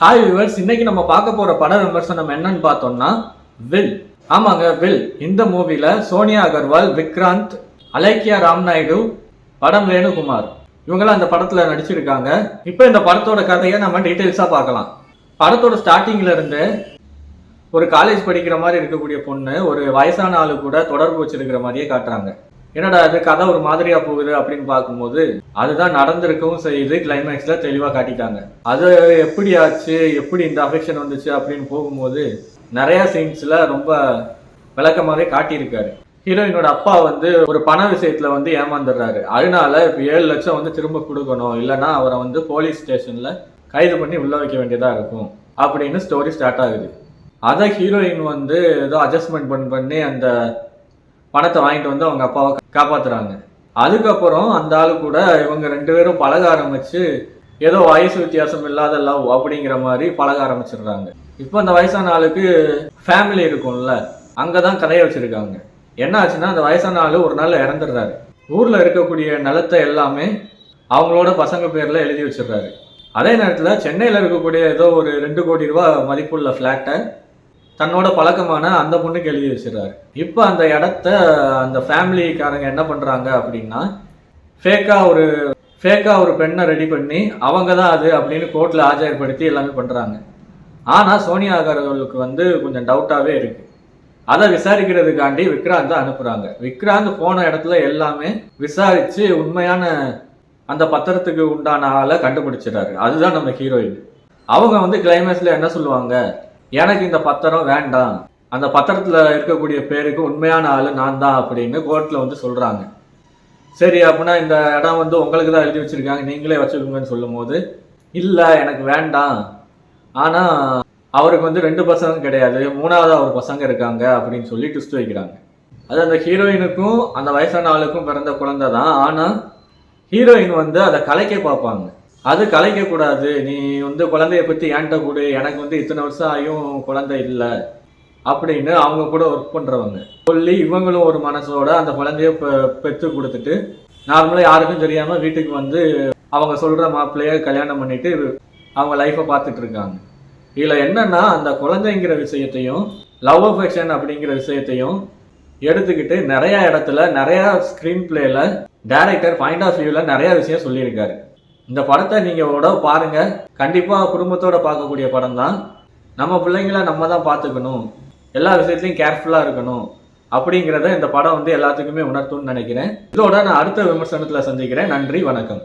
Hi viewers இன்னைக்கு நம்ம பார்க்க போற பட விமர்சனம் என்னன்னு பார்த்தோம்னா வில் ஆமாங்க வில் இந்த மூவில சோனியா அகர்வால் விக்ராந்த் அலைக்கியா ராம்நாயுடு படம் வேணுகுமார். இவங்கெல்லாம் அந்த படத்துல நடிச்சிருக்காங்க. இப்போ இந்த படத்தோட கதையை நம்ம டீட்டெயில்ஸா பார்க்கலாம். படத்தோட ஸ்டார்டிங்ல இருந்து ஒரு காலேஜ் படிக்கிற மாதிரி இருக்கக்கூடிய பொண்ணு ஒரு வயசான ஆளு கூட தொடர்பு வச்சிருக்கிற மாதிரியே காட்டுறாங்க. என்னடா அது கதை ஒரு மாதிரியா போகுது அப்படின்னு பார்க்கும்போது அதுதான் நடந்திருக்கவும் செய்யுது கிளைமேக்ஸ்ல தெளிவா காட்டிட்டாங்க. அது எப்படி ஆச்சு எப்படி இந்த அஃபெக்ஷன் வந்துச்சு அப்படின்னு போகும்போது நிறைய சீன்ஸ்ல ரொம்ப விளக்கமாவே காட்டியிருக்காரு. ஹீரோயினோட அப்பா வந்து ஒரு பண விஷயத்துல வந்து ஏமாந்துடுறாரு. அதனால இப்போ ஏழு லட்சம் வந்து திரும்ப கொடுக்கணும் இல்லைன்னா அவரை வந்து போலீஸ் ஸ்டேஷன்ல கைது பண்ணி உள்ள வைக்க வேண்டியதா இருக்கும் அப்படின்னு ஸ்டோரி ஸ்டார்ட் ஆகுது. அதை ஹீரோயின் வந்து ஏதோ அட்ஜஸ்ட்மெண்ட் பண்ணி பண்ணி அந்த பணத்தை வாங்கிட்டு வந்து அவங்க அப்பாவை காப்பாத்துறாங்க. அதுக்கப்புறம் அந்த ஆள் கூட இவங்க ரெண்டு பேரும் பழக ஆரம்பிச்சு ஏதோ வயசு வித்தியாசம் இல்லாத லவ் அப்படிங்கிற மாதிரி பழக ஆரம்பிச்சிடுறாங்க. இப்போ அந்த வயசான ஆளுக்கு ஃபேமிலி இருக்கும்ல அங்கே தான் கதையை வச்சுருக்காங்க. என்ன ஆச்சுன்னா அந்த வயசான ஆள் ஒரு நாள் இறந்துடுறாரு. ஊரில் இருக்கக்கூடிய நிலத்தை எல்லாமே அவங்களோட பசங்க பேரில் எழுதி வச்சிடுறாரு. அதே நேரத்தில் சென்னையில் இருக்கக்கூடிய ஏதோ ஒரு ரெண்டு கோடி ரூபா மதிப்புள்ள ஃப்ளாட்டை தன்னோட பழக்கமான அந்த பொண்ணுக்கு எழுதி வச்சிடுறாரு. இப்போ அந்த இடத்த அந்த ஃபேமிலிக்காரங்க என்ன பண்ணுறாங்க அப்படின்னா ஃபேக்காக ஒரு ஃபேக்காக ஒரு பெண்ணை ரெடி பண்ணி அவங்க தான் அது அப்படின்னு கோர்ட்டில் ஆஜர்படுத்தி எல்லாமே பண்ணுறாங்க ஆனால் சோனியா அகர்வாலுக்கு வந்து கொஞ்சம் டவுட்டாகவே இருக்குது அதை விசாரிக்கிறதுக்காண்டி விக்ராந்தை அனுப்புகிறாங்க விக்ராந்த் போன இடத்துல எல்லாமே விசாரித்து உண்மையான அந்த பத்திரத்துக்கு உண்டான ஆளை கண்டுபிடிச்சிடறாரு. அதுதான் நம்ம ஹீரோயின் அவங்க வந்து கிளைமேக்ஸில் என்ன சொல்லுவாங்க? எனக்கு இந்த பத்திரம் வேண்டாம். அந்த பத்திரத்தில் இருக்கக்கூடிய பேருக்கு உண்மையான ஆள் நான் தான் அப்படின்னு கோர்ட்டில் வந்து சொல்கிறாங்க சரி அப்படின்னா இந்த இடம் வந்து உங்களுக்கு தான் எழுதி வச்சுருக்காங்க. நீங்களே வச்சுக்கோங்கன்னு சொல்லும்போது இல்லை எனக்கு வேண்டாம். ஆனால் அவருக்கு வந்து ரெண்டு பசங்க கிடையாது. மூணாவது ஒரு பசங்க இருக்காங்க அப்படின்னு சொல்லி ட்விஸ்ட் வைக்கிறாங்க. அது அந்த ஹீரோயினுக்கும் அந்த வயசான ஆளுக்கும் பிறந்த குழந்தை தான் ஆனால் ஹீரோயின் வந்து அதை கலைக்க பார்ப்பாங்க. அது கலைக்க கூடாது. நீ வந்து குழந்தைய பற்றி ஏன்ட்ட கொடு. எனக்கு வந்து இத்தனை வருஷம் ஆகியும் குழந்தை இல்லை. அப்படின்னு அவங்க கூட ஒர்க் பண்ணுறவங்க சொல்லி இவங்களும் ஒரு மனசோட அந்த குழந்தைய பெ- கொடுத்துட்டு நார்மலாக யாருக்கும் தெரியாமல் வீட்டுக்கு வந்து அவங்க சொல்கிற மாப்பிள்ளைய கல்யாணம் பண்ணிட்டு அவங்க லைஃப்பை பார்த்துட்டு இருக்காங்க. இதில் என்னன்னா அந்த குழந்தைங்கிற விஷயத்தையும் லவ் அஃபெக்ஷன் அப்படிங்கிற விஷயத்தையும் எடுத்துக்கிட்டு நிறையா இடத்துல நிறையா ஸ்க்ரீன் பிளேயில் டேரக்டர் பாயிண்ட் ஆஃப் வியூவில் நிறையா விஷயம் சொல்லியிருக்காரு. இந்த படத்தை நீங்கள் உடவு பாருங்கள் கண்டிப்பாக குடும்பத்தோடு பார்க்கக்கூடிய படம் தான். நம்ம பிள்ளைங்கள நம்ம தான் பார்த்துக்கணும். எல்லா விஷயத்துலையும் கேர்ஃபுல்லாக இருக்கணும். அப்படிங்கிறத இந்த படம் வந்து எல்லாத்துக்குமே உணர்த்தும்னு நினைக்கிறேன். இதோட நான் அடுத்த விமர்சனத்தில் சந்திக்கிறேன். நன்றி வணக்கம்.